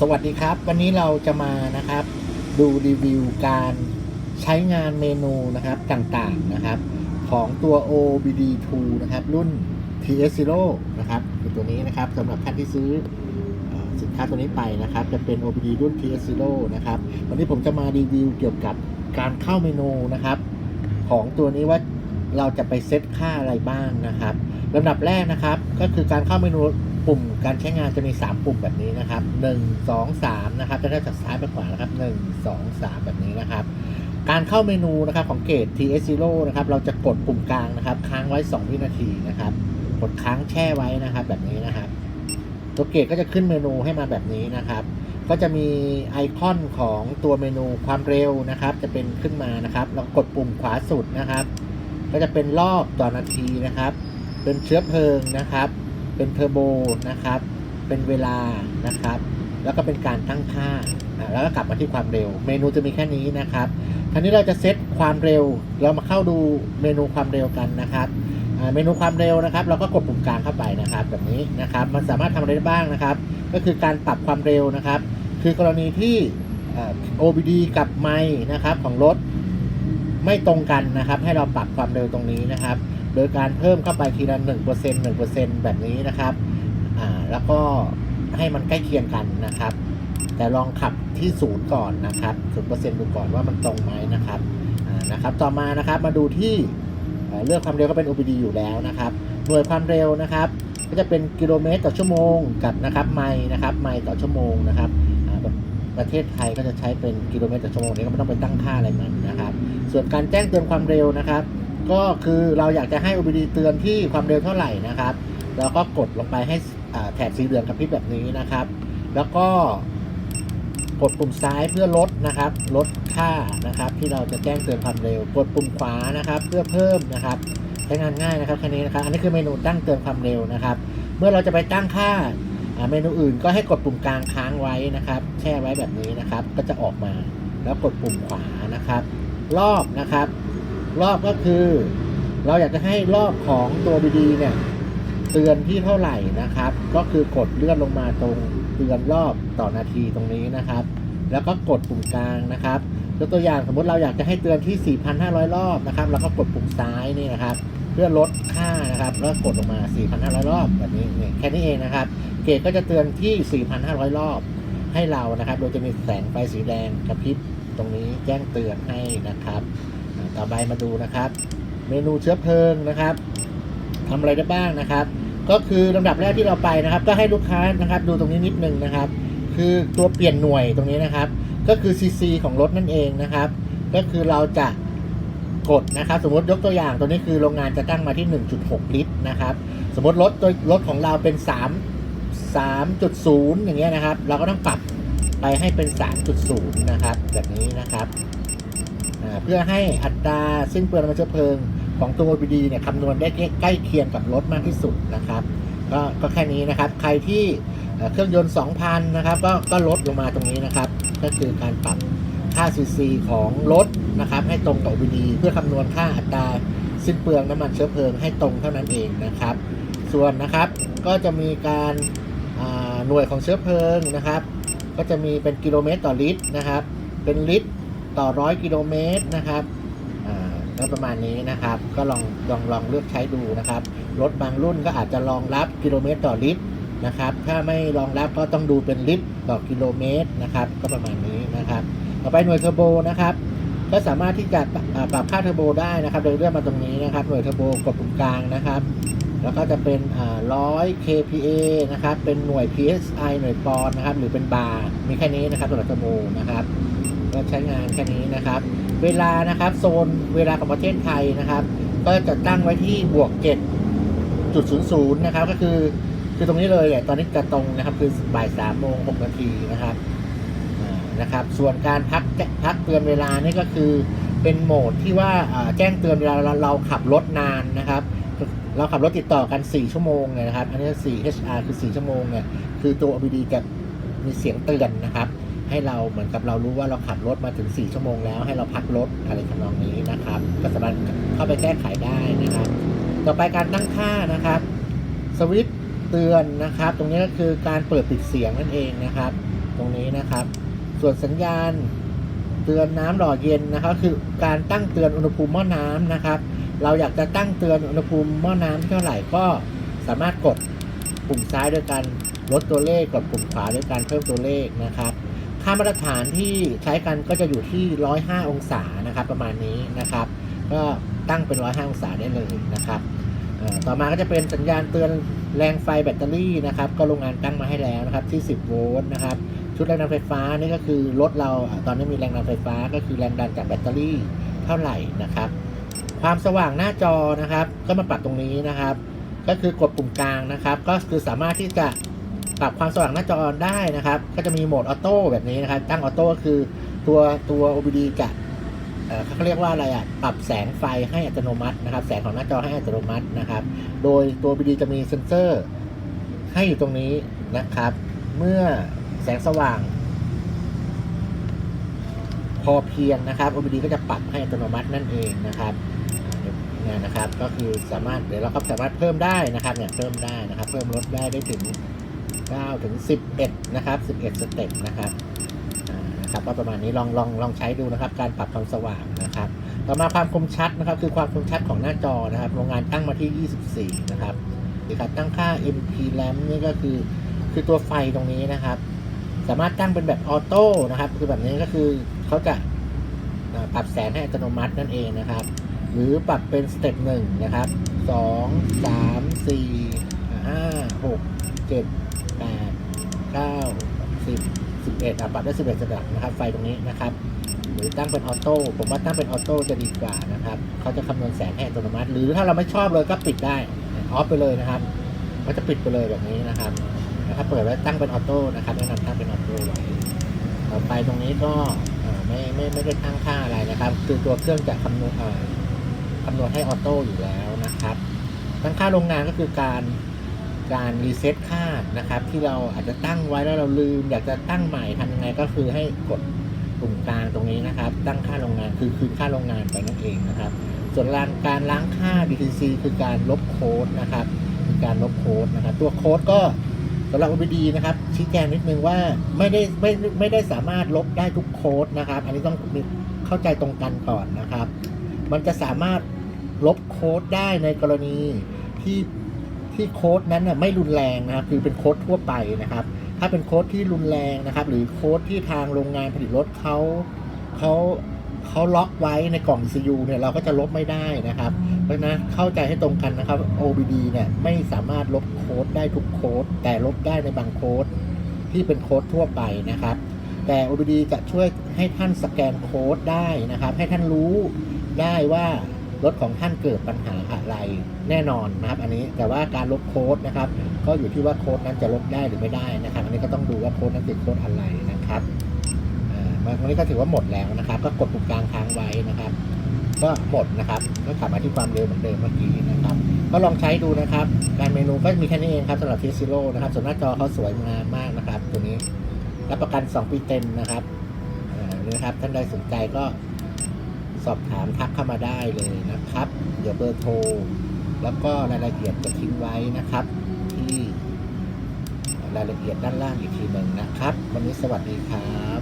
สวัสดีครับ วันนี้เราจะมานะครับ ดูรีวิวการใช้งานเมนูนะครับต่างๆนะครับ ของตัว OBD2 นะครับ รุ่น TS0 นะครับคือตัวนี้นะครับสำหรับท่านที่ซื้อสินค้าตัวนี้ไปนะครับ จะเป็น OBD รุ่น TS0 นะครับ วันนี้ผมจะมารีวิวเกี่ยวกับการเข้าเมนูนะครับ ของตัวนี้ว่าเราจะไปเซตค่าอะไรบ้างนะครับลำดับแรกนะครับ ก็คือการเข้าเมนู ปุ่มการใช้งานจะมี 3 ปุ่มแบบนี้นะครับ 1 2 3 นะครับ จะได้จากซ้ายไปขวานะครับ 1 2 3 แบบนี้นะครับ การเข้าเมนูนะครับของเกต TS0 นะครับ เราจะกดปุ่มกลางนะครับ ค้างไว้ 2 วินาทีนะครับ กดค้างแช่ไว้นะครับ แบบนี้นะครับ ตัวเกตก็จะขึ้นเมนูให้มาแบบนี้นะครับ ก็จะมีไอคอนของตัวเมนูความเร็วนะครับ จะเป็นขึ้นมานะครับ เรากดปุ่มขวาสุดนะครับ ก็จะเป็นรอบต่อนาทีนะครับ เป็นเชื้อเพลิงนะครับ เป็นเทอร์โบนะครับ เป็นเวลานะครับ แล้วก็เป็นการตั้งค่า แล้วก็กลับมาที่ความเร็ว เมนูจะมีแค่นี้นะครับทีนี้เราจะเซตความเร็ว เรามาเข้าดูเมนูความเร็วกันนะครับเมนูความเร็วนะครับ เราก็กดปุ่มกลางเข้าไปนะครับ แบบนี้นะครับ มันสามารถทำอะไรได้บ้างนะครับ ก็คือการปรับความเร็วนะครับ คือกรณีที่ OBD กับไมค์นะครับของรถไม่ตรงกันนะครับ ให้เราปรับความเร็วตรงนี้นะครับ โดยการเพิ่มเข้าไปทีละ1% 1%แบบนี้นะครับอ่าแล้วก็ให้มันใกล้เคียงกันนะครับ แต่ลองขับที่ศูนย์ก่อนนะครับศูนย์เปอร์เซ็นต์ดูก่อนว่ามันตรงไหมนะครับอ่านะครับ ต่อมานะครับมาดูที่เลือกความเร็วก็เป็น OBD อยู่แล้วนะครับหน่วยความเร็วนะครับ ก็จะเป็นกิโลเมตรต่อชั่วโมงกับนะครับไมล์นะครับไมล์ต่อชั่วโมงนะครับประเทศไทยก็จะใช้เป็นกิโลเมตรต่อชั่วโมงนี้ก็ไม่ต้องไปตั้งค่าอะไรมันนะครับ ส่วนการแจ้งเตือนความเร็วนะครับ ก็คือเราอยากจะให้ OBD เตือนที่ความเร็วเท่าไหร่นะครับ แล้วก็กดลงไปให้แถบสีเหลืองกับพริบแบบนี้นะครับ แล้วก็กดปุ่มซ้ายเพื่อลดนะครับ ลดค่านะครับ ที่เราจะแจ้งเตือนความเร็ว กดปุ่มขวานะครับ เพื่อเพิ่มนะครับใช้งานง่ายนะครับแค่นี้นะครับ อันนี้คือเมนูตั้งเตือนความเร็วนะครับ เมื่อเราจะไปตั้งค่าเมนูอื่นก็ให้กดปุ่มกลางค้างไว้นะครับ แช่ไว้แบบนี้นะครับ ก็จะออกมา แล้วกดปุ่มขวานะครับ รอบนะครับ รอบก็คือ เราอยากจะให้รอบของตัว BD เนี่ยเตือนที่เท่าไหร่นะครับ ก็คือกดเลื่อนลงมาตรงเตือนรอบต่อนาทีตรงนี้นะครับ แล้วก็กดปุ่มกลางนะครับยกตัวอย่างสมมติเราอยากจะให้เตือนที่ 4,500 รอบนะครับแล้วก็กดปุ่มซ้ายนี่นะครับ เพื่อลดค่านะครับ แล้วกดลงมา 4,500 รอบแบบนี้เนี่ยแค่นี้เองนะครับ เกจก็จะเตือนที่ 4,500 รอบให้เรานะครับ โดยจะมีแสงไฟสีแดงกระพริบตรงนี้แจ้งเตือนให้นะครับ ต่อไปมาดูนะครับ เมนูเชื้อเพลิงนะครับทำอะไรได้บ้างนะครับ ก็คือลำดับแรกที่เราไปนะครับ ก็ให้ลูกค้านะครับ ดูตรงนี้นิดนึงนะครับ คือตัวเปลี่ยนหน่วยตรงนี้นะครับ ก็คือ CC ของรถนั่นเองนะครับ ก็คือเราจะกดนะครับสมมติยกตัวอย่างตัวนี้คือโรงงานจะตั้งมาที่ 1.6 ลิตรนะครับ สมมติรถตัวรถของเราเป็น 3 3.0 อย่างเงี้ยนะครับ เราก็ต้องปรับไปให้เป็น 3.0 นะครับ แบบนี้นะครับ เพื่อให้อัตราสิ้นเปลืองน้ำมันเชื้อเพลิงของตัว OBD เนี่ยคำนวณได้ใกล้เคียงกับรถมากที่สุดนะครับก็ก็แค่นี้นะครับ ใครที่เครื่องยนต์ 2,000 นะครับ ก็ก็ลดลงมาตรงนี้นะครับ ก็คือการปรับค่า CC ของรถนะครับ ให้ตรงกับ OBD เพื่อคำนวณค่าอัตราสิ้นเปลืองน้ำมันเชื้อเพลิงให้ตรงเท่านั้นเองนะครับ ส่วนนะครับก็จะมีการหน่วยของเชื้อเพลิงนะครับ ก็จะมีเป็นกิโลเมตรต่อลิตรนะครับ เป็นลิตร ต่อร้อยกิโลเมตรนะครับก็ประมาณนี้นะครับ ก็ลองลองลองเลือกใช้ดูนะครับ รถบางรุ่นก็อาจจะรองรับกิโลเมตรต่อลิตรนะครับ ถ้าไม่รองรับก็ต้องดูเป็นลิตรต่อกิโลเมตรนะครับ ก็ประมาณนี้นะครับ ต่อไปหน่วยเทอร์โบนะครับ ก็สามารถที่จะปรับค่าเทอร์โบได้นะครับ โดยเลื่อนมาตรงนี้นะครับ หน่วยเทอร์โบกดปุ่มกลางนะครับ แล้วก็จะเป็นอ่า100 kPa นะครับ เป็นหน่วย psi หน่วยปอนด์นะครับ หรือเป็นบาร์ มีแค่นี้นะครับสำหรับเทอร์โบนะครับ ก็ใช้งานแค่นี้นะครับ เวลานะครับโซนเวลาของประเทศไทยนะครับ ก็จะตั้งไว้ที่บวก7.00นย์นะครับ ก็คือคือตรงนี้เลยเนี่ยตอนนี้จะตรงนะครับคือบ่าย3โมง6นาทีนะครับนะครับ ส่วนการพักพักเตือนเวลานี่ก็คือเป็นโหมดที่ว่าแจ้งเตือนเวลาเราเราขับรถนานนะครับ เราขับรถติดต่อกัน 4 ชั่วโมงเนี่ยนะครับ อันนี้ 4 HR คือ 4 ชั่วโมงเนี่ยคือตัว OBD จะมีเสียงเตือนนะครับ ให้เราเหมือนกับเรารู้ว่าเราขับรถมาถึง 4 ชั่วโมงแล้ว ให้เราพักรถอะไรทำนองนี้นะครับ ก็สามารถเข้าไปแก้ไขได้นะครับ ต่อไปการตั้งค่านะครับ สวิตเตือนนะครับ ตรงนี้ก็คือการเปิดปิดเสียงนั่นเองนะครับ ตรงนี้นะครับ ส่วนสัญญาณเตือนน้ำหล่อเย็นนะครับ คือการตั้งเตือนอุณหภูมิหม้อน้ำนะครับ เราอยากจะตั้งเตือนอุณหภูมิหม้อน้ำเท่าไหร่ก็สามารถกดปุ่มซ้ายด้วยการลดตัวเลขกดปุ่มขวาด้วยการเพิ่มตัวเลขนะครับ ค่ามาตรฐานที่ใช้กันก็จะอยู่ที่ 105 องศานะครับ ประมาณนี้นะครับ ก็ตั้งเป็น 105 องศาได้เลยนะครับต่อมาก็จะเป็นสัญญาณเตือนแรงไฟแบตเตอรี่นะครับ ก็โรงงานตั้งมาให้แล้วนะครับที่ 10 โวลต์นะครับ ชุดแรงดันไฟฟ้านี่ก็คือรถเราตอนนี้มีแรงดันไฟฟ้าก็คือแรงดันจากแบตเตอรี่เท่าไหร่นะครับ ความสว่างหน้าจอนะครับ ก็มาปรับตรงนี้นะครับ ก็คือกดปุ่มกลางนะครับ ก็คือสามารถที่จะ ปรับความสว่างหน้าจอได้นะครับ ก็จะมีโหมดออโต้แบบนี้นะครับ ตั้งออโต้ก็คือตัวตัว OBD จะเอ่อเขาเรียกว่าอะไรอะ ปรับแสงไฟให้อัตโนมัตินะครับ แสงของหน้าจอให้อัตโนมัตินะครับ โดยตัว OBD จะมีเซ็นเซอร์ให้อยู่ตรงนี้นะครับ เมื่อแสงสว่าง พอเพียงนะครับ OBD ก็จะปรับให้อัตโนมัตินั่นเองนะครับเนี่ยนะครับ ก็คือสามารถเดี๋ยวเราก็สามารถเพิ่มได้นะครับเนี่ยเพิ่มได้นะครับ เพิ่มลดได้ได้ถึง 9 ถึง 11 นะครับ 11 สเต็ปนะครับนะครับก็ประมาณนี้ลองลองลองใช้ดูนะครับ การปรับความสว่างนะครับ ต่อมาความคมชัดนะครับคือความคมชัดของหน้าจอนะครับ โรงงานตั้งมาที่ 24 นะครับนี่ครับตั้งค่า MP lamp นี่ก็คือคือตัวไฟตรงนี้นะครับ สามารถตั้งเป็นแบบออโต้นะครับ คือแบบนี้ก็คือเขาจะปรับแสงให้อัตโนมัตินั่นเองนะครับ หรือปรับเป็นสเต็ปหนึ่งนะครับสองสามสี่ห้าหกเจ็ด เก้าสิบสิบเอ็ดอะปรับได้สิบเอ็ดสเต็ปนะครับ ไฟตรงนี้นะครับ หรือตั้งเป็นออโต้ ผมว่าตั้งเป็นออโต้จะดีกว่านะครับเขาจะคำนวณแสงให้อัตโนมัติ หรือถ้าเราไม่ชอบเลยก็ปิดได้ออฟไปเลยนะครับก็จะปิดไปเลยแบบนี้นะครับนะครับเปิดไว้ตั้งเป็นออโต้นะครับแนะนำตั้งเป็นออโต้ไว้ต่อไปตรงนี้ก็ไม่ไม่ไม่ได้ตั้งค่าอะไรนะครับ คือตัวเครื่องจะคำนวณคำนวณให้ออโต้อยู่แล้วนะครับ ตั้งค่าโรงงานก็คือการ การรีเซ็ตค่านะครับ ที่เราอาจจะตั้งไว้แล้วเราลืม อยากจะตั้งใหม่ทำยังไงก็คือให้กดปุ่มกลางตรงนี้นะครับ ตั้งค่าโรงงานคือคืนค่าโรงงานไปนั่นเองนะครับ ส่วนการล้างค่า DTC คือการลบโค้ดนะครับคือการลบโค้ดนะครับ ตัวโค้ดก็สำหรับ OBD นะครับ ชี้แจงนิดนึงว่าไม่ได้ไม่ไม่ได้สามารถลบได้ทุกโค้ดนะครับ อันนี้ต้องเข้าใจตรงกันก่อนนะครับ มันจะสามารถลบโค้ดได้ในกรณีที่ ที่โค้ดนั้นน่ะไม่รุนแรงนะครับคือเป็นโค้ดทั่วไปนะครับ ถ้าเป็นโค้ดที่รุนแรงนะครับ หรือโค้ดที่ทางโรงงานผลิตรถเขาเขาเขาล็อกไว้ในกล่อง ECU เนี่ยเราก็จะลบไม่ได้นะครับ เพราะฉะนั้นเข้าใจให้ตรงกันนะครับ OBD เนี่ยไม่สามารถลบโค้ดได้ทุกโค้ด แต่ลบได้ในบางโค้ดที่เป็นโค้ดทั่วไปนะครับ แต่ OBD จะช่วยให้ท่านสแกนโค้ดได้นะครับ ให้ท่านรู้ได้ว่า รถของท่านเกิดปัญหาอะไรแน่นอนนะครับ อันนี้แต่ว่าการลบโค้ดนะครับ ก็อยู่ที่ว่าโค้ดนั้นจะลบได้หรือไม่ได้นะครับ อันนี้ก็ต้องดูว่าโค้ดนั้นเป็นโค้ดอะไรนะครับอ่าวันนี้ก็ถือว่าหมดแล้วนะครับ ก็กดปุ่มกลางค้างไว้นะครับ ก็หมดนะครับก็กลับมาที่ความเร็วเหมือนเดิมเมื่อกี้นะครับ ก็ลองใช้ดูนะครับ การเมนูก็มีแค่นี้เองครับสำหรับเทสซิโร่นะครับส่วนหน้าจอเขาสวยงามมากนะครับ ตัวนี้รับประกัน 2 ปีเต็มนะครับอ่านี่นะครับท่านใดสนใจก็ สอบถามทักเข้ามาได้เลยนะครับ เดี๋ยวเบอร์โทร แล้วก็รายละเอียดจะทิ้งไว้นะครับ ที่รายละเอียดด้านล่างอีกทีหนึ่งนะครับ วันนี้สวัสดีครับ